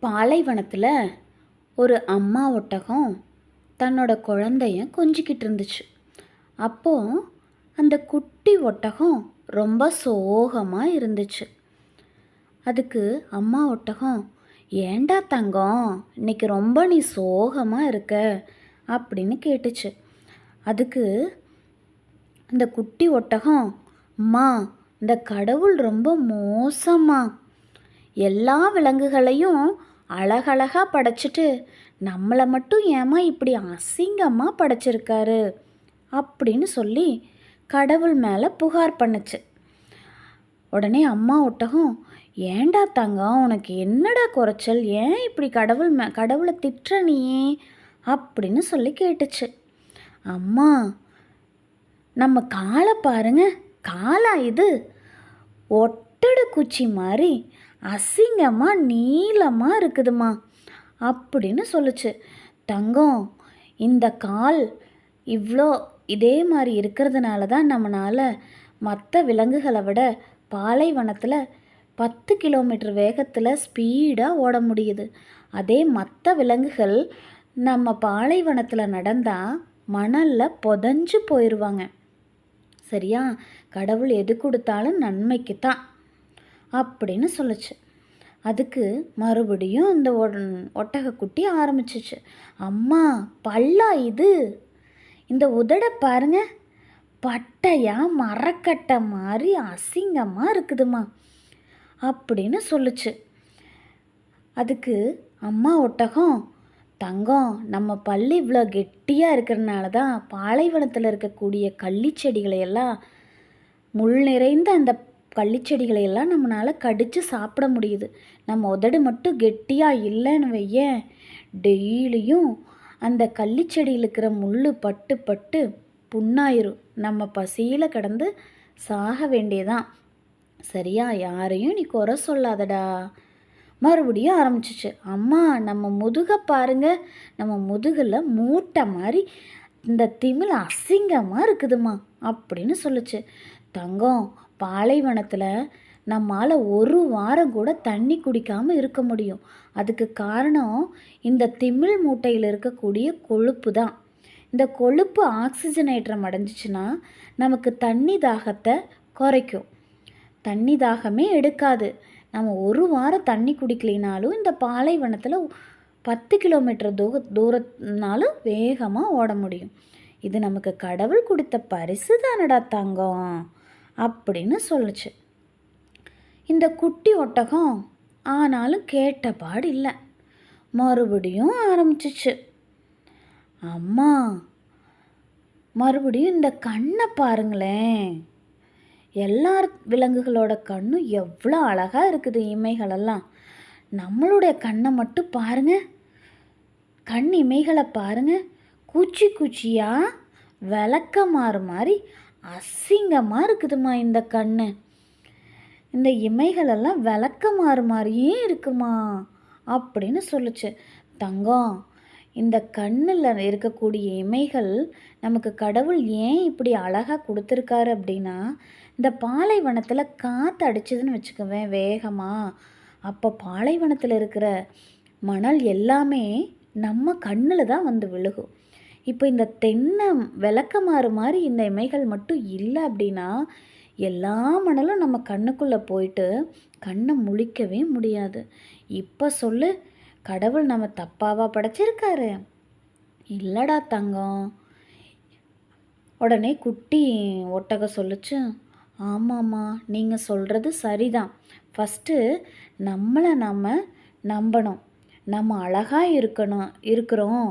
பாலைவனத்தில் ஒரு அம்மா ஒட்டகம் தன்னோட குழந்தைய கொஞ்சிக்கிட்டு இருந்துச்சு. அப்போ அந்த குட்டி ஒட்டகம் ரொம்ப சோகமாக இருந்துச்சு. அதுக்கு அம்மா ஒட்டகம் ஏண்டா தங்கம் இன்னைக்கு ரொம்ப நீ சோகமாக இருக்க? அப்படின்னு கேட்டுச்சு. அதுக்கு அந்த குட்டி ஒட்டகம் அம்மா இந்த கடவுள் ரொம்ப மோசமாக எல்லா விலங்குகளையும் அழகழகா படைச்சிட்டு நம்மளை மட்டும் ஏமா இப்படி அசிங்கமாக படைச்சிருக்காரு? அப்படின்னு சொல்லி கடவுள் மேலே புகார் பண்ணுச்சு. உடனே அம்மா ஒட்டகம் ஏண்டா தங்கம் உனக்கு என்னடா குறைச்சல்? ஏன் இப்படி கடவுள் மே கடவுளை திட்டுற நீயே? அப்படின்னு சொல்லி கேட்டுச்சு. அம்மா நம்ம காலை பாருங்க காலா இது. ஒட்டடை குச்சி மாதிரி அசிங்கமாக நீளமாக இருக்குதுமா அப்படின்னு சொல்லுச்சு. தங்கம் இந்த கால் இவ்வளோ இதே மாதிரி இருக்கிறதுனால தான் நம்மளால் மற்ற விலங்குகளை விட பாலைவனத்தில் பத்து கிலோமீட்டர் வேகத்தில் ஸ்பீடாக ஓட முடியுது. அதே மற்ற விலங்குகள் நம்ம பாலைவனத்தில் நடந்தால் மணலில் புதஞ்சு போயிடுவாங்க சரியா? கடவுள் எது கொடுத்தாலும் நன்மைக்கு தான் அப்படின்னு சொல்லுச்சு. அதுக்கு மறுபடியும் அந்த ஒட்டகக்குட்டி ஆரம்பிச்சிச்சு. அம்மா பல்லா இது. இந்த உதடை பாருங்க. பட்டையா மரக்கட்டை மாதிரி அசிங்கமாக இருக்குதுமா. அப்படின்னு சொல்லுச்சு. அதுக்கு அம்மா ஒட்டகம் தங்கம் நம்ம பல்லு இவ்வளோ கெட்டியாக இருக்கிறனால தான் பாலைவனத்தில் இருக்கக்கூடிய கள்ளிச்செடிகளை எல்லாம் முள் நிறைந்த அந்த பள்ளிச்செடிகளை எல்லாம் நம்மளால் கடித்து சாப்பிட முடியுது. நம்ம உதடு மட்டும் கெட்டியாக இல்லைன்னு வையேன் டெய்லியும் அந்த கள்ளிச்செடியில் இருக்கிற முள் பட்டு பட்டு புண்ணாயிரும். நம்ம பசியில் கிடந்து சாக வேண்டியதான். சரியா? யாரையும் நீ குறை சொல்லாதடா. மறுபடியும் ஆரம்பிச்சிச்சு. அம்மா நம்ம முதுகை பாருங்க. நம்ம முதுகில் மூட்டை மாதிரி இந்த திமில் அசிங்கமாக இருக்குதுமா அப்படின்னு சொல்லுச்சு. தங்கம் பாலைவனத்தில் நம்மால் ஒரு வாரம் கூட தண்ணி குடிக்காமல் இருக்க முடியும். அதுக்கு காரணம் இந்த திமிழ் மூட்டையில் இருக்கக்கூடிய கொழுப்பு தான். இந்த கொழுப்பு ஆக்சிஜனேற்றம் அடைஞ்சிச்சுன்னா நமக்கு தண்ணி தாகத்தை குறைக்கும். தண்ணி தாகமே எடுக்காது. நம்ம ஒரு வாரம் தண்ணி குடிக்கலினாலும் இந்த பாலைவனத்தில் பத்து கிலோமீட்டர் தூர தூரத்தினாலும் வேகமாக ஓட முடியும். இது நமக்கு கடவுள் கொடுத்த பரிசு தானடா தங்கம். அப்படின்னு சொல்லுச்சு. இந்த குட்டி ஒட்டகம் ஆனாலும் கேட்ட பாடு இல்லை. மறுபடியும் ஆரம்பிச்சிச்சு. அம்மா மறுபடியும் இந்த கண்ணை பாருங்களேன். எல்லா விலங்குகளோட கண்ணும் எவ்வளோ அழகாக இருக்குது இமைகளெல்லாம். நம்மளுடைய கண்ணை மட்டும் பாருங்க. கண் இமைகளை பாருங்க. குச்சி குச்சியாக விளக்க மாறு மாதிரி அசிங்கமாக இருக்குதுமா இந்த கண் இந்த இமைகளெல்லாம் விளக்க மாறு மாதிரியே இருக்குமா அப்படின்னு சொல்லுச்சு. தங்கம் இந்த கண்ணில் இருக்கக்கூடிய இமைகள் நமக்கு கடவுள் ஏன் இப்படி அழகாக கொடுத்துருக்காரு அப்படின்னா இந்த பாலைவனத்தில் காற்று அடிச்சதுன்னு வச்சுக்குவேன் வேகமாக அப்போ பாலைவனத்தில் இருக்கிற மணல் எல்லாமே நம்ம கண்ணில் தான் வந்து விழுகும். இப்போ இந்த தென்னை விளக்கமாறு மாதிரி இந்த இமைகள் மட்டும் இல்லை அப்படின்னா எல்லா மணலும் நம்ம கண்ணுக்குள்ளே போயிட்டு கண்ணை முழிக்கவே முடியாது. இப்போ சொல்லு கடவுள் நம்ம தப்பாவா படைச்சிருக்காரு. இல்லடா தங்கம். உடனே குட்டி ஒட்டக சொல்லுச்சு ஆமாம்மா நீங்கள் சொல்கிறது சரிதான். ஃபஸ்ட்டு நம்மளை நம்ம நம்பணும். நம்ம அழகாக இருக்கணும் இருக்கிறோம்.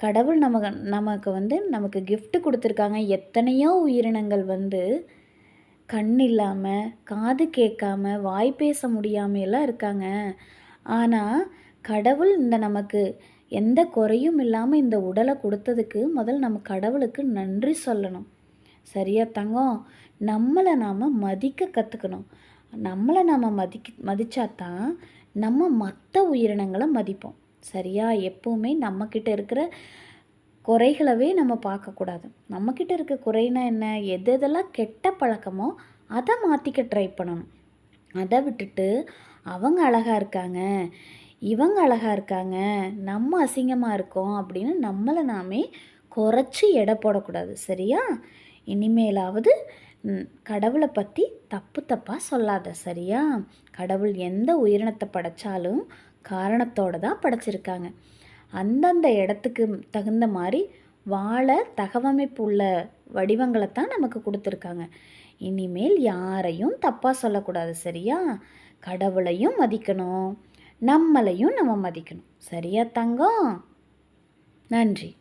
கடவுள் நமக்கு நமக்கு வந்து நமக்கு கிஃப்ட் கொடுத்துருக்காங்க. எத்தனையோ உயிரினங்கள் வந்து கண் இல்லாமல் காது கேட்காம வாய் பேச முடியாமையெல்லாம் எல்லாம் இருக்காங்க. ஆனால் கடவுள் இந்த நமக்கு எந்த குறையும் இல்லாமல் இந்த உடலை கொடுத்ததுக்கு முதல் நம்ம கடவுளுக்கு நன்றி சொல்லணும். சரியா தங்கம்? நம்மளை நாம் மதிக்க கற்றுக்கணும் நம்மளை நாம் மதிக்க மதிச்சாதான் நம்ம மற்ற உயிரினங்களை மதிப்போம். சரியா எப்போவுமே நம்மக்கிட்ட இருக்கிற குறைகளவே நம்ம பார்க்கக்கூடாது. நம்மக்கிட்ட இருக்க குறைனா என்ன? எது எதெல்லாம் கெட்ட பழக்கமோ அதை மாற்றிக்க ட்ரை பண்ணணும். அதை விட்டுட்டு அவங்க அழகாக இருக்காங்க இவங்க அழகாக இருக்காங்க நம்ம அசிங்கமாக இருக்கோம் அப்படின்னு நம்மளை நாமே குறைச்சி எடை போடக்கூடாது. சரியா? இனிமேலாவது கடவுளை பற்றி தப்பு தப்பாக சொல்லாத சரியா? கடவுள் எந்த உயிரினத்தை படைச்சாலும் காரணத்தோடு தான் படைச்சிருக்காங்க. அந்தந்த இடத்துக்கு தகுந்த மாதிரி வாழ தகவமைப்பு உள்ள வடிவங்களை தான் நமக்கு கொடுத்துருக்காங்க. இனிமேல் யாரையும் தப்பாக சொல்லக்கூடாது சரியா? கடவுளையும் மதிக்கணும் நம்மளையும் நம்ம மதிக்கணும். சரியா தங்கம்? நன்றி.